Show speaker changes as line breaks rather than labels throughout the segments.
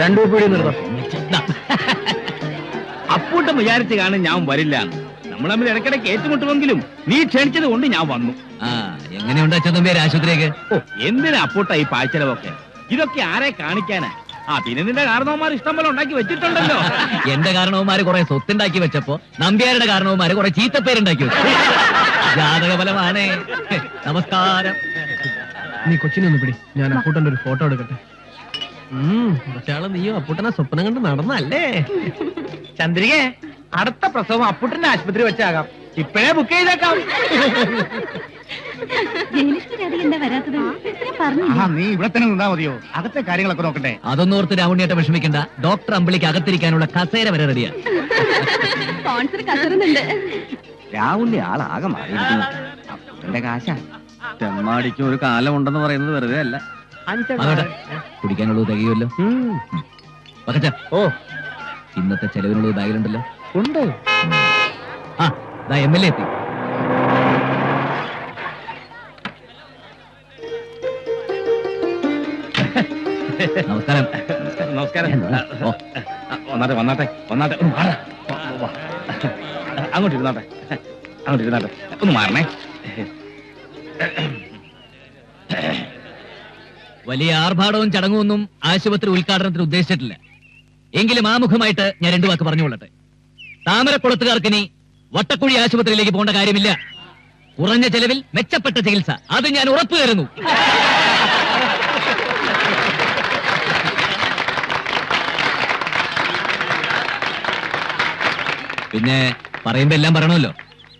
രണ്ടു പീടി നിർത്താം
അപ്പൂട്ടം വിചാരിച്ച് കാണാൻ ഞാൻ വരില്ല നമ്മൾ തമ്മിൽ ഇടയ്ക്കിടയ്ക്ക് ഏറ്റുമുട്ടുമെങ്കിലും നീ ക്ഷണിച്ചത് കൊണ്ട് ഞാൻ വന്നു.
ആ എങ്ങനെയുണ്ട് അച്ഛൻ ആശുപത്രിയൊക്കെ?
ഓ എന്തിനാ അപ്പൂട്ട ഈ പാഴ്ചലവൊക്കെ? ഇതൊക്കെ ആരെ കാണിക്കാനാ? ആ പിന്നെ നിന്റെ കാരണവന്മാർ ഇഷ്ടം പോലെ ഉണ്ടാക്കി വെച്ചിട്ടുണ്ടല്ലോ.
എന്റെ കാരണവന്മാര് കുറെ സ്വത്തുണ്ടാക്കി വെച്ചപ്പോ നമ്പ്യാരുടെ കാരണവന്മാര് കുറെ ചീത്തപ്പേരുണ്ടാക്കി വെച്ചു. ജാതക ഫലമാണ് നമസ്കാരം.
നീ കൊച്ചിനെ ഒന്ന് പിടി. ഞാൻ അപ്പൂട്ടന്റെ ഒരു ഫോട്ടോ എടുക്കട്ടെ. മറ്റാൾ നീയോ അപ്പുട്ടനെ സ്വപ്നം കണ്ട് നടന്നല്ലേ ചന്ദ്രിക അടുത്ത പ്രസവം അപ്പുട്ടന്റെ ആശുപത്രി വെച്ചാകാം. ഇപ്പഴേ ബുക്ക് ചെയ്തേക്കാം.
ജയലക്ഷ്മി രാധിക വരാത്തത്? ഞാൻ പറഞ്ഞു
നീ ഇവിടെ തന്നെ നിന്നാ മതിയോ? അകത്തെ കാര്യങ്ങളൊക്കെ നോക്കട്ടെ.
അതൊന്നും ഓർത്ത് രാമുണ്ണിയേട്ട വിഷമിക്കണ്ട. ഡോക്ടർ അമ്പിളിക്ക് അകത്തിരിക്കാനുള്ള കസേര വരെ റെഡിയാ
രാവുണ്ണി ആളാകെ മാറിയിരിക്കുന്നു. കാശാ കാശ. തെമ്മാടിക്ക് ഒരു കാലം ഉണ്ടെന്ന് പറയുന്നത് വെറുതെ അല്ല.
കുടിക്കാനുള്ളത് തികയുമല്ലോ.
ഓ.
ഇന്നത്തെ ചെലവിനുള്ളത് ബാഗിലുണ്ടല്ലോ.
ഉണ്ട്.
ആ ദാ എം എൽ എ എത്തി. നമസ്കാരം.
നമസ്കാരം. വന്നാട്ടെ വന്നാട്ടെ വന്നാട്ടെ. അങ്ങോട്ട് ഇരുന്നാട്ടെ. അങ്ങോട്ട് ഇരുന്നാട്ടെ. ഒന്ന് മാറണേ.
വലിയ ആർഭാടവും ചടങ്ങും ഒന്നും ആശുപത്രി ഉദ്ഘാടനത്തിന് ഉദ്ദേശിച്ചിട്ടില്ല. എങ്കിലും ആമുഖമായിട്ട് ഞാൻ രണ്ടു വാക്ക് പറഞ്ഞുകൊള്ളട്ടെ. താമരക്കുളത്തുകാർക്കിനി വട്ടക്കുഴി ആശുപത്രിയിലേക്ക് പോകേണ്ട കാര്യമില്ല. കുറഞ്ഞ ചെലവിൽ മെച്ചപ്പെട്ട ചികിത്സ. അത് ഞാൻ ഉറപ്പു തരുന്നു. പിന്നെ പറയുമ്പോ എല്ലാം പറയണമല്ലോ.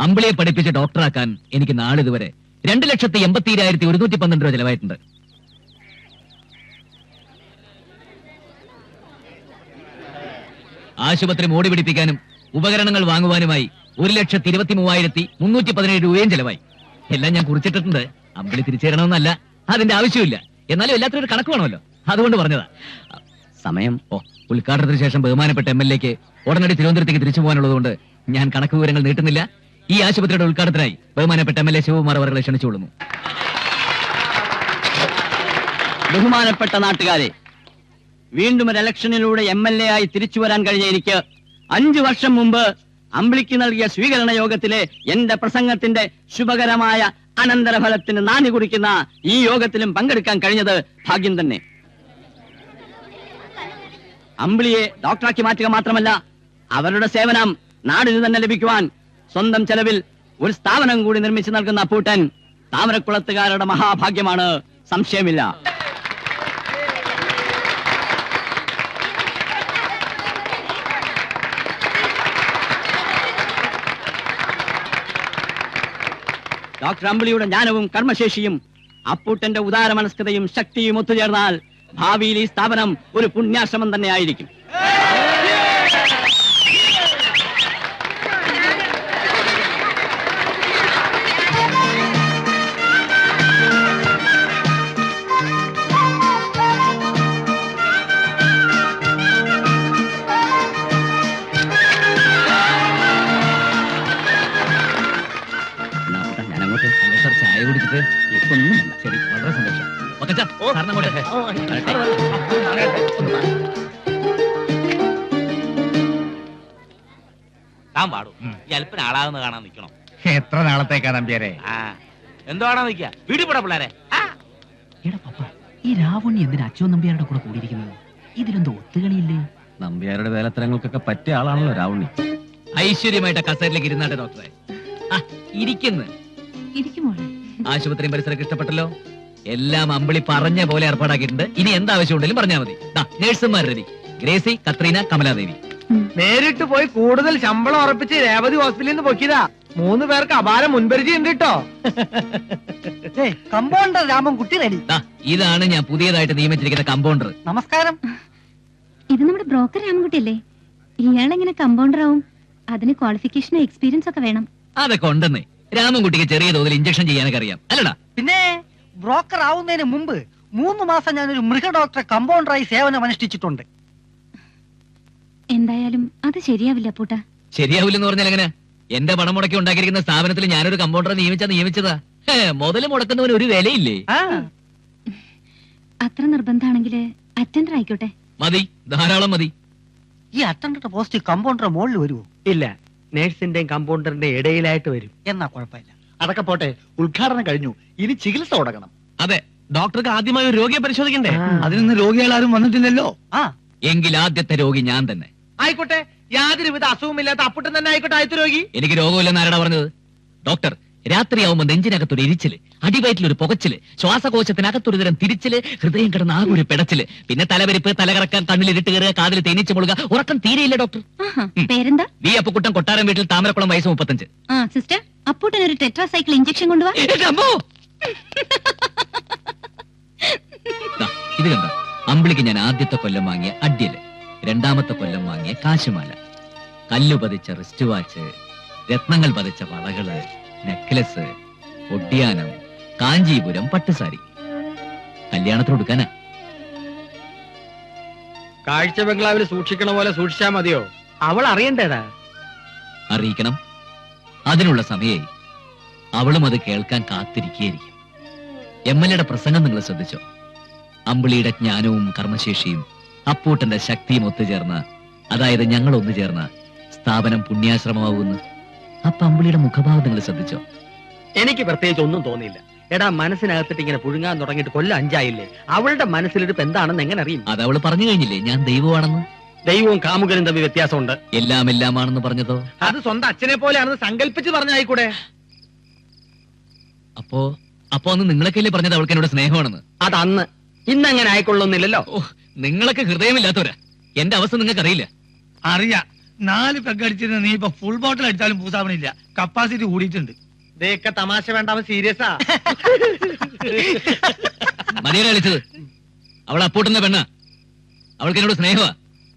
അമ്പിളിയെ പഠിപ്പിച്ച് ഡോക്ടറാക്കാൻ എനിക്ക് നാളിതുവരെ രണ്ട് ലക്ഷത്തി എൺപത്തി ഒരുന്നൂറ്റി പന്ത്രണ്ട് രൂപ ചെലവായിട്ടുണ്ട്. ആശുപത്രി മോടി പിടിപ്പിക്കാനും ഉപകരണങ്ങൾ വാങ്ങുവാനുമായി ഒരു ലക്ഷത്തി ഇരുപത്തി മൂവായിരത്തി മുന്നൂറ്റി പതിനേഴ് രൂപയും ചെലവായി. എല്ലാം ഞാൻ കുറിച്ചിട്ടിട്ടുണ്ട്. അമ്പിളി തിരിച്ചു തരണമെന്നല്ല. അതിന്റെ ആവശ്യമില്ല എന്നാലും എല്ലാത്തിനും ഒരു കണക്ക് വേണമല്ലോ. അതുകൊണ്ട് പറഞ്ഞതാ. സമയം. ഓ ഉദ്ഘാടനത്തിന് ശേഷം ബഹുമാനപ്പെട്ട എം എൽ എക്ക് ഉടനടി തിരുവനന്തപുരത്തേക്ക് തിരിച്ചു പോകാനുള്ളതുകൊണ്ട് ഞാൻ കണക്ക് വിവരങ്ങൾ നീട്ടുന്നില്ല. ഈ ആശുപത്രിയുടെ ഉദ്ഘാടനത്തിനായി ബഹുമാനപ്പെട്ട എം എൽ എ ശിവകുമാർ അവരെ ക്ഷണിച്ചുകൊള്ളുന്നു
ബഹുമാനപ്പെട്ട നാട്ടുകാരെ വീണ്ടും ഒരു ഇലക്ഷനിലൂടെ എം എൽ എ ആയി തിരിച്ചു വരാൻ കഴിഞ്ഞ എനിക്ക് അഞ്ചു വർഷം മുമ്പ് അമ്പിളിക്ക് നൽകിയ സ്വീകരണ യോഗത്തിലെ എന്റെ പ്രസംഗത്തിന്റെ ശുഭകരമായ അനന്തരഫലത്തിന് നാന്ദി കുറിക്കുന്ന ഈ യോഗത്തിലും പങ്കെടുക്കാൻ കഴിഞ്ഞത് ഭാഗ്യം തന്നെ. അമ്പിളിയെ ഡോക്ടറാക്കി മാറ്റുക മാത്രമല്ല അവരുടെ സേവനം നാടിന് തന്നെ ലഭിക്കുവാൻ സ്വന്തം ചെലവിൽ ഒരു സ്ഥാപനം കൂടി നിർമ്മിച്ചു നൽകുന്ന അപ്പൂട്ടൻ താമരക്കുളത്തുകാരുടെ മഹാഭാഗ്യമാണ്. സംശയമില്ല. ഡോക്ടർ അമ്പിളിയുടെ ജ്ഞാനവും കർമ്മശേഷിയും അപ്പൂട്ടന്റെ ഉദാരമനസ്കതയും ശക്തിയും ഒത്തുചേർന്നാൽ ഭാവിയിൽ ഈ സ്ഥാപനം ഒരു പുണ്യാശ്രമം തന്നെ
താൻ പാടും. ഈ അല്പന ആളാകുന്ന കാണാൻ നിൽക്കണം.
എത്ര നാളത്തേക്കാ നമ്പ്യാരെ?
ആ. എന്തോ കാണാൻ നിൽക്കുക? വീട്ടിൽ പോടാ പിള്ളേരെ. ആ.
എടാ പപ്പ ഈ രാവണി എന്തിനാ അച്ഛൻ നമ്പ്യാരുടെ കൂടെ കൂടിയിരിക്കുന്നത്? ഇതിലെന്തോ ഒത്തുകളിയില്ലേ?
നമ്പ്യാരുടെ വേലത്തരങ്ങൾക്കൊക്കെ പറ്റിയ ആളാണല്ലോ രാവണി
ഐശ്വര്യമായിട്ട് കസേരയിലേക്ക് ഇരുന്നാട്ടെ ഡോക്ടറെ. ഇരിക്കുന്നു. ആശുപത്രിയും പരിസരമൊക്കെ ഇഷ്ടപ്പെട്ടല്ലോ? എല്ലാം അമ്പിളി പറഞ്ഞ പോലെ ഏർപ്പാടാക്കിയിട്ടുണ്ട്. ഇനി എന്താവശ്യമുണ്ടെങ്കിലും പറഞ്ഞാൽ മതി. നേഴ്സുമാർ രവി ഗ്രേസി കത്രീന കമലാദേവി.
നേരിട്ട് പോയി കൂടുതൽ ശമ്പളം ഉറപ്പിച്ച് രേവതി ഹോസ്പിറ്റലിൽ നിന്ന് പൊക്കിയതാ. മൂന്ന് പേർക്ക് അപാരം മുൻപരിചയം ഉണ്ട് കേട്ടോ
കമ്പൗണ്ടർ രാമൻകുട്ടി റെഡി.
ദാ, ഇതാണ് ഞാൻ പുതിയതായിട്ട് നിയമിച്ചിരിക്കുന്ന കമ്പൗണ്ടർ.
നമസ്കാരം.
ഇത് നമ്മുടെ ബ്രോക്കർ രാമൻകുട്ടിയല്ലേ? ഇയാളെങ്ങനെ കമ്പൗണ്ടർ ആവും? അതിന് ക്വാളിഫിക്കേഷനും എക്സ്പീരിയൻസ് ഒക്കെ വേണം.
അതൊക്കെ ഉണ്ടെന്നേ. രാമൻകുട്ടിക്ക് ചെറിയ തോതിൽ ഇഞ്ചക്ഷൻ ചെയ്യാനൊക്കെ അറിയാം അല്ലടാ.
പിന്നെ ബ്രോക്കർ ആവുന്നതിന് മുമ്പ് മൂന്ന് മാസം ഞാനൊരു മൃഗ ഡോക്ടറെ കമ്പൗണ്ടറായി സേവനം അനുഷ്ഠിച്ചിട്ടുണ്ട്
എന്തായാലും അത് ശരിയാവില്ല പൂട്ട.
ശരിയാവില്ലെന്ന് പറഞ്ഞാൽ എങ്ങനെ? എന്റെ പണം മുടക്കി ഉണ്ടാക്കിയിരിക്കുന്ന സ്ഥാപനത്തിൽ ഞാനൊരു കമ്പൗണ്ടറെ നിയമിച്ചാ നിയമിച്ചതാ. മുതൽ മുടക്കുന്നവന് ഒരു വിലയില്ലേ?
അത്ര നിർബന്ധാണെങ്കിൽ അറ്റൻഡർ ആയിക്കോട്ടെ.
മതി ധാരാളം മതി.
ഈ അറ്റൻഡർ പോസ്റ്റ് കമ്പൗണ്ടർ മുകളിൽ വരുമോ
ഇല്ല നേഴ്സിന്റെയും കമ്പൗണ്ടറിന്റെയും ഇടയിലായിട്ട് വരും.
എന്നാ കുഴപ്പമില്ല.
അതൊക്കെ പോട്ടെ ഉദ്ഘാടനം കഴിഞ്ഞു. ഇനി ചികിത്സ തുടങ്ങണം.
അതെ ഡോക്ടർക്ക് ആദ്യമായി ഒരു രോഗിയെ പരിശോധിക്കണ്ടേ?
അതിനൊന്നും രോഗികളാരും വന്നിട്ടില്ലല്ലോ.
ആ.
എങ്കിൽ ആദ്യത്തെ രോഗി ഞാൻ തന്നെ.
ആയിക്കോട്ടെ യാതൊരുവിധ അസുഖമില്ലാത്ത അപ്പുട്ടൻ തന്നെ ആയിക്കോട്ടെ ആദ്യത്തെ രോഗി.
എനിക്ക് രോഗമില്ലെന്ന് ആരാണ് പറഞ്ഞത്? ഡോക്ടർ രാത്രിയാവുമ്പോ നെഞ്ചിനകത്തൊരു എരിച്ചിൽ അടിവയറ്റിലൊരു പുകച്ചിൽ ശ്വാസകോശത്തിനകത്തൊരു തരം തിരിച്ചിൽ ഹൃദയം കിടന്ന ആകെ ഒരു പിടച്ചിൽ. പിന്നെ തലവരിപ്പ് തലകറക്കാൻ കണ്ണിൽ ഇരുട്ട് കയറുക കാതിൽ തേനീച്ച് മുളുക ഉറക്കം തീരെയില്ല ഡോക്ടർ.
പേരെന്താ?
വി അപ്പുക്കുട്ടൻ കൊട്ടാരം വീട്ടിൽ താമരക്കുളം വയസ്സ് മുപ്പത്തഞ്ച്.
ആ സിസ്റ്റർ അപ്പൂട്ടൻ ഒരു ടെട്രാസൈക്കിൾ ഇഞ്ചക്ഷൻ കൊണ്ടുവാ.
എന്റെ ഇത് കണ്ട? അമ്പിളിക്ക് ഞാൻ ആദ്യത്തെ കൊല്ലം വാങ്ങിയ അഡ്യൽ രണ്ടാമത്തെ കൊല്ലം വാങ്ങിയ കാശുമാല. കല്ലു പതിച്ച റിസ്റ്റ് വാച്ച് രത്നങ്ങൾ പതിച്ച വളകൾ നെക്ലസ് ഒട്ടിയാനം കാഞ്ചീപുരം പട്ടുസാരി. കല്യാണത്തിന് കൊടുക്കാനാ.
കാഴ്ച ബംഗ്ലാവിൽ സൂക്ഷിക്കണ പോലെ സൂക്ഷിച്ചാ മതിയോ? അവൾ അറിയണ്ടേടാ.
അറിയിക്കണം. അതിനുള്ള സമയേ അവളും അത് കേൾക്കാൻ കാത്തിരിക്കുകയായിരിക്കും. എം എൽ എയുടെ പ്രസംഗം നിങ്ങൾ ശ്രദ്ധിച്ചോ? അമ്പിളിയുടെ ജ്ഞാനവും കർമ്മശേഷിയും അപ്പൂട്ടന്റെ ശക്തിയും ഒത്തുചേർന്ന് അതായത് ഞങ്ങൾ ഒന്നുചേർന്ന സ്ഥാപനം പുണ്യാശ്രമമാവുന്നു. ആ അമ്പിളിയുടെ മുഖഭാവം നിങ്ങൾ ശ്രദ്ധിച്ചോ?
എനിക്ക് പ്രത്യേകിച്ച് ഒന്നും തോന്നിയില്ല. എടാ മനസ്സിനകത്തിട്ട് ഇങ്ങനെ പുഴുങ്ങാൻ തുടങ്ങിയിട്ട് കൊല്ലം അഞ്ചായില്ലേ? അവളുടെ മനസ്സിലിരിപ്പ് എന്താണെന്ന് എങ്ങനെ അറിയും?
അത് അവൾ പറഞ്ഞു കഴിഞ്ഞില്ലേ? ഞാൻ ദൈവമാണെന്ന്.
ദൈവവും കാമുകനും തമ്മിൽ വ്യത്യാസമുണ്ട്.
എല്ലാം എല്ലാമാണെന്ന് പറഞ്ഞതോ?
അത് സ്വന്തം അച്ഛനെ പോലെയാണെന്ന് സങ്കല്പിച്ച് പറഞ്ഞായിക്കൂടെ?
അപ്പോ അപ്പോ അന്ന് നിങ്ങളൊക്കെ അല്ലേ പറഞ്ഞത് അവൾക്ക് എന്നോട് സ്നേഹമാണെന്ന്?
അത് അന്ന് ഇന്നങ്ങനെ ആയിക്കൊള്ളുന്നില്ലല്ലോ.
നിങ്ങളൊക്കെ ഹൃദയമില്ലാത്തവരാ. എന്റെ അവസ്ഥ നിങ്ങൾക്ക് അറിയില്ല
അറിയാം. നാല് പെക്കടിച്ചിരുന്ന നീ ഇപ്പൊ ഫുൾ ബോട്ടിൽ അടിച്ചാലും പൂസാവണില്ല. കപ്പാസിറ്റി കൂടിയിട്ടുണ്ട്.
ഇതൊക്കെ തമാശ വേണ്ട അവൻ സീരിയസാ
മതിയെ കളിച്ചത് അവൾ അപ്പൂട്ടുന്ന പെണ്ണ. അവൾക്ക് എന്നോട് സ്നേഹമാ.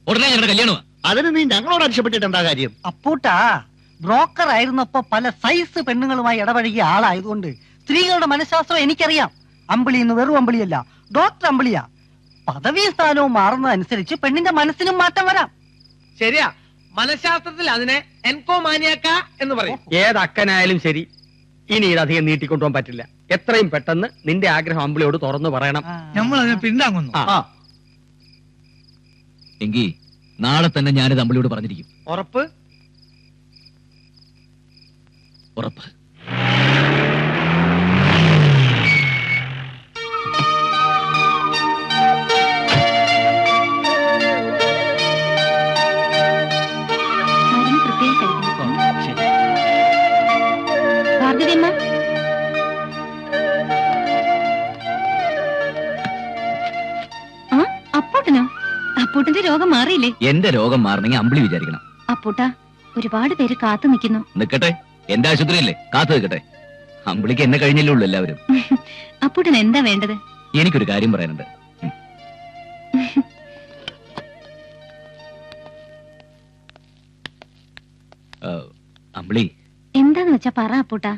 ഉടനെ ഞങ്ങളുടെ കല്യാണമാ.
അതിന് നീ ഞങ്ങളോട് അടിച്ചപ്പെട്ടിട്ട് എന്താ കാര്യം?
അപ്പൂട്ടാ ബ്രോക്കർ ആയിരുന്നപ്പോ പല സൈസ് പെണ്ണുങ്ങളുമായി ഇടപഴകിയ ആളായതുകൊണ്ട് സ്ത്രീകളുടെ മനഃശാസ്ത്രം എനിക്കറിയാം. അമ്പിളി എന്ന് വെറും അമ്പിളിയല്ല ഡോക്ടർ അമ്പിളിയാ. പദവിയും സ്ഥാനവും മാറുന്നതനുസരിച്ച് പെണ്ണിന്റെ മനസ്സിനും മാറ്റം വരാം.
ശരിയാ. മനഃശാസ്ത്രത്തിൽ അതിനെ എൻകോമാനിയാക്ക എന്ന് പറയും. ഏതക്കനായാലും ശരി. ഇനി ഇതധികം നീട്ടിക്കൊണ്ടുപോകാൻ പറ്റില്ല. എത്രയും പെട്ടെന്ന് നിന്റെ ആഗ്രഹം അമ്പിളിയോട് തുറന്നു പറയണം.
നമ്മൾ അതിനെ പിന്താങ്ങുന്നു.
ആ.
എങ്കിൽ നാളെ തന്നെ ഞാനിത് അമ്പിളിയോട് പറഞ്ഞിരിക്കും.
ഉറപ്പ്?
ഉറപ്പ്.
മാറിയില്ലേ
എന്റെ രോഗം മാറണമെങ്കിൽ അമ്പിളി വിചാരിക്കണം.
അപ്പൂട്ടാ ഒരുപാട് പേര് കാത്തു നിൽക്കുന്നു.
നിൽക്കട്ടെ എന്റെ ആശുപത്രിയല്ലേ? കാത്തു നിൽക്കട്ടെ. അമ്പിളിക്ക് എന്നെ കഴിഞ്ഞല്ലേ ഉള്ളൂ എല്ലാവരും.
അപ്പൂട്ടൻ എന്താ വേണ്ടത്?
എനിക്കൊരു കാര്യം പറയാനുണ്ട്. അമ്പിളി.
എന്താന്ന് വെച്ചാ പറ അപ്പൂട്ടാ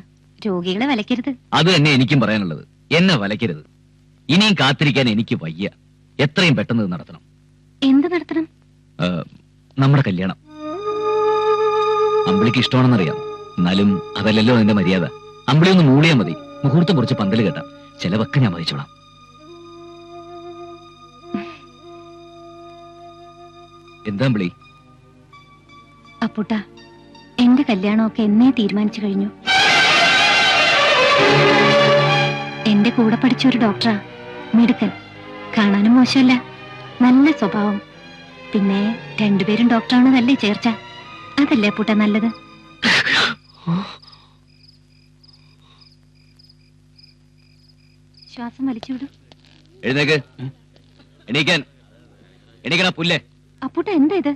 രോഗികളെ വലയ്ക്കരുത്.
അത് തന്നെ എനിക്കും പറയാനുള്ളത്. എന്നെ വലയ്ക്കരുത്. ഇനിയും കാത്തിരിക്കാൻ എനിക്ക് വയ്യ. എത്രയും പെട്ടെന്ന് നടത്തണം.
എന്ത് നടത്തണം?
നമ്മുടെ കല്യാണം. അമ്പിളിക്ക് ഇഷ്ടമാണെന്നറിയാം. എന്നാലും അതല്ലല്ലോ അതിന്റെ മര്യാദ. അമ്പിളി ഒന്ന് മൂളിയാ മതി. മുഹൂർത്തം കുറച്ച് പന്തൽ കേട്ടാം. ചിലവൊക്കെ ഞാൻ വഹിച്ചോളാം. എന്താ അമ്പിളി?
അപ്പൂട്ട എന്റെ കല്യാണമൊക്കെ എന്നേ തീരുമാനിച്ചു കഴിഞ്ഞു. എന്റെ കൂടെ പഠിച്ച ഒരു ഡോക്ടറാ. മിടുക്കൻ. കാണാനും മോശമല്ല. നല്ല സ്വഭാവം. പിന്നെ രണ്ടുപേരും ഡോക്ടറാണെന്നല്ലേ ചേർച്ച? അതല്ലേ പൂട്ട നല്ലത്? ശ്വാസം വലിച്ചുവിടൂ
എഴുന്നേക്ക്. എണീക്കാൻ. എണീക്കണ പുല്ലേ.
അപ്പൂട്ട എന്താ ഇത്?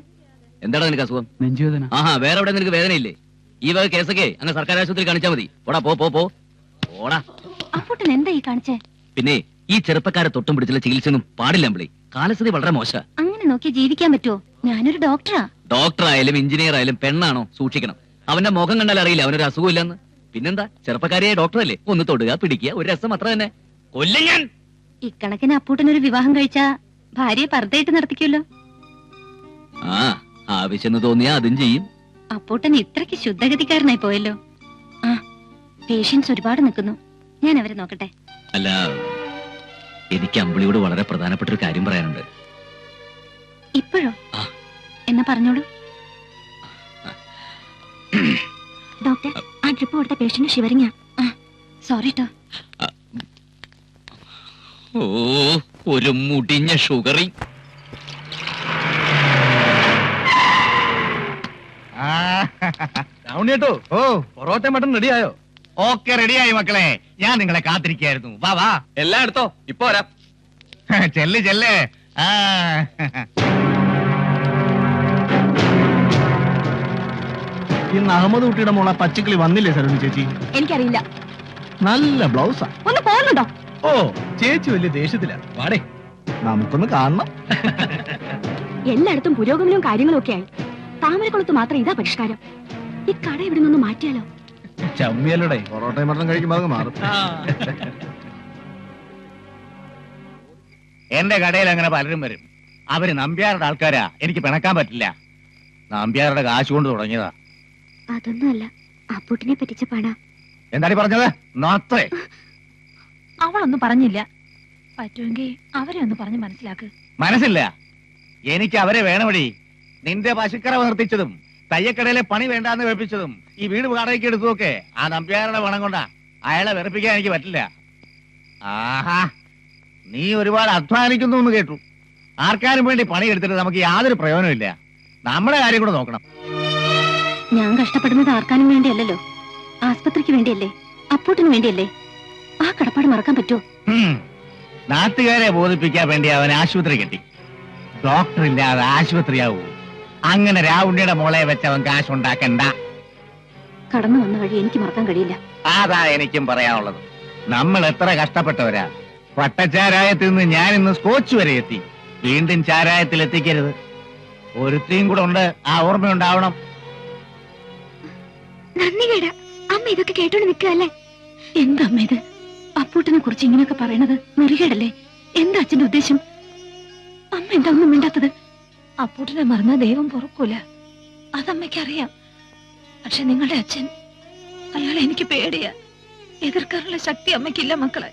എന്താണ് നിനക്ക് അസുഖം?
നെഞ്ചുവേദന.
ആഹാ വേറെ എവിടെ നിനക്ക് വേദനയില്ലേ? ഈ വക കേസൊക്കെ അങ്ങ് സർക്കാർ ആശുപത്രി കാണിച്ചാ മതി. ഓടാ പോ പോ പോ. ഓടാ
അപ്പൂട്ടൻ എന്താ ഈ കാണിച്ചേ?
പിന്നെ ഈ ചെറുപ്പക്കാരെ തൊട്ടും പിടിച്ചുള്ള ചികിത്സയൊന്നും പാടില്ല അമ്പിളി. കാലസ്ഥിതി വളരെ മോശ.
അങ്ങനെ നോക്കി ജീവിക്കാൻ പറ്റുമോ ഞാനൊരു ഡോക്ടറാ.
ഡോക്ടർ ആയാലും എഞ്ചിനീയർ ആയാലും പെണ്ണാണോ? സൂക്ഷിക്കണം. അവന്റെ മുഖം കണ്ടാൽ അറിയില്ല അവനൊരു അസുഖമില്ലെന്ന്. പിന്നെന്താ? ചെറുപ്പക്കാരിയായ ഡോക്ടറല്ലേ? ഒന്ന് തൊടുക പിടിക്കുക ഒരു രസം അത്ര തന്നെ. കൊല്ലും ഞാൻ!
ഇക്കണക്കിന് അപ്പൂട്ടനൊരു വിവാഹം കഴിച്ചാ ഭാര്യയെ പർദ്ദയിട്ട് നടത്തിക്കുമല്ലോ
ആ ആവശ്യം തോന്നിയാ അതും ചെയ്യും.
അപ്പൂട്ടൻ ഇത്രയ്ക്ക് ശുദ്ധഗതിക്കാരനായി പോയല്ലോ. ആ പേഷ്യൻസ് ഒരുപാട് നിൽക്കുന്നു. ഞാൻ അവരെ നോക്കട്ടെ.
അല്ല എനിക്ക് അമ്പിളിയോട് വളരെ പ്രധാനപ്പെട്ട ഒരു കാര്യം പറയാനുണ്ട്.
ഇപ്പോഴോ?
ആ.
എന്നാ പറഞ്ഞോളൂ. ഡോക്ടർ ആ ട്രിപ്പ് കൊടുത്ത പേഷ്യന്റ് ശിവരിങ്ങ സോറി ട്ടോ.
ഓ ഒരു മുടിഞ്ഞ ഷുഗറി.
കേട്ടോ
ഓ പൊറോട്ട മട്ടൻ റെഡിയായോ
ഓക്കെ റെഡിയായി മക്കളെ. ഞാൻ നിങ്ങളെ കാത്തിരിക്കായിരുന്നു വാ വാ.
എല്ലാം എടുത്തോ ഇപ്പൊ വരാം.
ചെല്ല് ചെല്ല്. ആ.
ഇന്ന് അഹമ്മദ് കുട്ടിയുടെ മോളെ പച്ചക്കിളി വന്നില്ലേ സരോജി ചേച്ചി?
എനിക്കറിയില്ല.
നല്ല ബ്ലൗസാ.
ഒന്ന് പോകുന്നുണ്ടോ
ഓ ചേച്ചി വലിയ ദേഷ്യത്തില. വാടേ
നമുക്കൊന്ന് കാണണം.
എല്ലായിടത്തും പുരോഗമനവും കാര്യങ്ങളും ഒക്കെ ആയി. താമരക്കുളത്ത് മാത്രം ഇതാ പരിഷ്കാരം. ഈ കട ഇവിടെ നിന്ന് മാറ്റിയാലോ?
ചമ്മിയല്ലോടെ
പൊറോട്ടയും മരണം കഴിക്കുമ്പോൾ അത് മാറും.
എന്റെ കടയിൽ അങ്ങനെ പലരും വരും. അവർ നമ്പ്യാരുടെ ആൾക്കാരാ. എനിക്ക് പിണക്കാൻ പറ്റില്ല. നമ്പ്യാരുടെ കാശ് കൊണ്ട് തുടങ്ങിയതാ.
അതൊന്നുമല്ല. അപ്പൂട്ടിനെ പറ്റിച്ച പണ
എന്താണ് പറഞ്ഞത്? നോത്തേ.
അവളൊന്നും പറഞ്ഞില്ല. പറ്റുമെങ്കിൽ അവരെ ഒന്ന് പറഞ്ഞ് മനസ്സിലാക്ക്.
മനസ്സില്ല. എനിക്ക് അവരെ വേണമടി. നിന്റെ പശുക്കറ നിർത്തിച്ചതും തയ്യക്കടയിലെ പണി വേണ്ടാന്ന് വെപ്പിച്ചതും ഈ വീട് വാടകയ്ക്ക് എടുത്തതൊക്കെ ആ നമ്പ്യാരുടെ പണം കൊണ്ടാ. അയാളെ വെറുപ്പിക്കാൻ എനിക്ക് പറ്റില്ല. ആഹാ. നീ ഒരുപാട് അധ്വാനിക്കുന്നു എന്ന് കേട്ടു. ആർക്കാരും വേണ്ടി പണി എടുത്തിട്ട് നമുക്ക് യാതൊരു പ്രയോജനമില്ല നമ്മുടെ കാര്യം കൂടെ നോക്കണം.
ഞാൻ കഷ്ടപ്പെടുന്നത് ആർക്കാനും വേണ്ടിയല്ലോ ആസ്പത്രിക്ക് വേണ്ടിയല്ലേ? അപ്പൂട്ടിന് വേണ്ടിയല്ലേ? ആ കടപ്പാട് മറക്കാൻ പറ്റുമോ.
നാട്ടുകാരെ ബോധിപ്പിക്കാൻ വേണ്ടി അവൻ ആശുപത്രി കെട്ടി. ഡോക്ടർ ഇല്ലാതെ ആശുപത്രിയാവൂ. അങ്ങനെ രാവുണ്ണിയുടെ മോളെ വെച്ച് അവൻ കാശ് ഉണ്ടാക്കണ്ട
കടന്നു വന്ന വഴി എനിക്ക് മറക്കാൻ കഴിയില്ല.
അതാ എനിക്കും പറയാനുള്ളത്. നമ്മൾ എത്ര കഷ്ടപ്പെട്ടവരാ. പട്ടച്ചാരായത്തിൽ നിന്ന് ഞാൻ ഇന്ന് സ്കോച്ച് വരെ എത്തി. വീണ്ടും ചാരായത്തിൽ എത്തിക്കരുത് ഒരുത്തിയും കൂടെ ഉണ്ട്. ആ ഓർമ്മയുണ്ടാവണം.
നന്ദി കേടാ അമ്മ ഇതൊക്കെ കേട്ടോണ്ട് നിൽക്കല്ലേ എന്താ അമ്മ ഇത്? അപ്പൂട്ടിനെ കുറിച്ച് ഇങ്ങനെയൊക്കെ പറയണത് നെറികേടല്ലേ? എന്താ അച്ഛന്റെ ഉദ്ദേശം? അമ്മ എന്താ ഒന്നും മിണ്ടാത്തത്? അപ്പൂട്ടിനെ മറന്നാ ദൈവം പൊറക്കൂല. അതമ്മയ്ക്കറിയാം. പക്ഷെ നിങ്ങളുടെ അച്ഛൻ അയാളെ എനിക്ക് പേടിയാ. എതിർക്കാനുള്ള ശക്തി അമ്മയ്ക്കില്ല മക്കളെ.